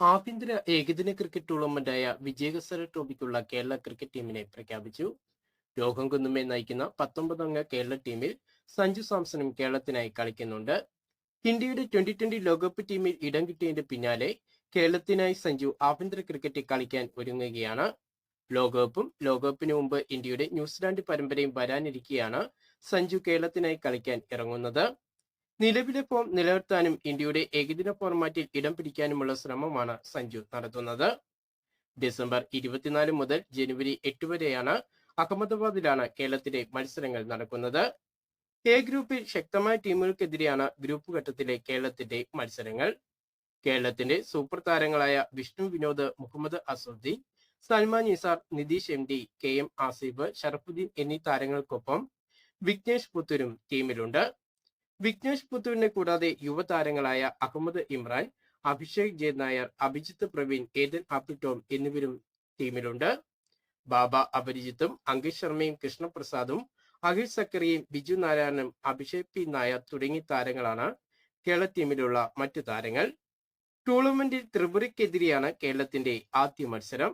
ആഭ്യന്തര ഏകദിന ക്രിക്കറ്റ് ടൂർണമെന്റായ വിജയകസര ട്രോഫിക്കുള്ള കേരള ക്രിക്കറ്റ് ടീമിനെ പ്രഖ്യാപിച്ചു. രോഹം കുന്നുമേ നയിക്കുന്ന പത്തൊമ്പതംഗ കേരള ടീമിൽ സഞ്ജു സാംസണും കേരളത്തിനായി കളിക്കുന്നുണ്ട്. ഇന്ത്യയുടെ ട്വന്റി ട്വന്റി ലോകകപ്പ് ടീമിൽ ഇടം കിട്ടിയതിന്റെ പിന്നാലെ കേരളത്തിനായി സഞ്ജു ആഭ്യന്തര ക്രിക്കറ്റ് കളിക്കാൻ ഒരുങ്ങുകയാണ്. ലോകകപ്പും ലോകകപ്പിന് മുമ്പ് ഇന്ത്യയുടെ ന്യൂസിലാൻഡ് പരമ്പരയും വരാനിരിക്കെയാണ് സഞ്ജു കേരളത്തിനായി കളിക്കാൻ ഇറങ്ങുന്നത്. നിലവിലെ ഫോം നിലനിർത്താനും ഇന്ത്യയുടെ ഏകദിന ഫോർമാറ്റിൽ ഇടം പിടിക്കാനുമുള്ള ശ്രമമാണ് സഞ്ജു നടത്തുന്നത്. ഡിസംബർ ഇരുപത്തിനാല് മുതൽ ജനുവരി എട്ട് വരെയാണ് അഹമ്മദാബാദിലാണ് കേരളത്തിലെ മത്സരങ്ങൾ നടക്കുന്നത്. എ ഗ്രൂപ്പിൽ ശക്തമായ ടീമുകൾക്കെതിരെയാണ് ഗ്രൂപ്പ് ഘട്ടത്തിലെ കേരളത്തിന്റെ മത്സരങ്ങൾ. കേരളത്തിന്റെ സൂപ്പർ താരങ്ങളായ Vishnu Vinod Mohammed Azharuddeen Salman Nizar Nitheesh M D K M Asif Sharafudheen എന്നീ താരങ്ങൾക്കൊപ്പം വിഘ്നേഷ് പുത്തൂരും ടീമിലുണ്ട്. വിഘ്നേഷ് പുത്തുവിനെ കൂടാതെ യുവതാരങ്ങളായ അഹമ്മദ് ഇമ്രാൻ അഭിഷേക് ജയ് നായർ അഭിജിത്ത് പ്രവീൺ ഏതൻ ടോം എന്നിവരും ടീമിലുണ്ട്. ബാബ അപരിജിത്തും അങ്കിഷ് ശർമ്മയും കൃഷ്ണപ്രസാദും അഖിൽ സക്കറിയും ബിജു നാരായണനും അഭിഷേക് പി നായർ തുടങ്ങിയ താരങ്ങളാണ് കേരള ടീമിലുള്ള മറ്റു താരങ്ങൾ. ടൂർണമെന്റിൽ ത്രിപുരയ്ക്കെതിരെയാണ് കേരളത്തിന്റെ ആദ്യ മത്സരം.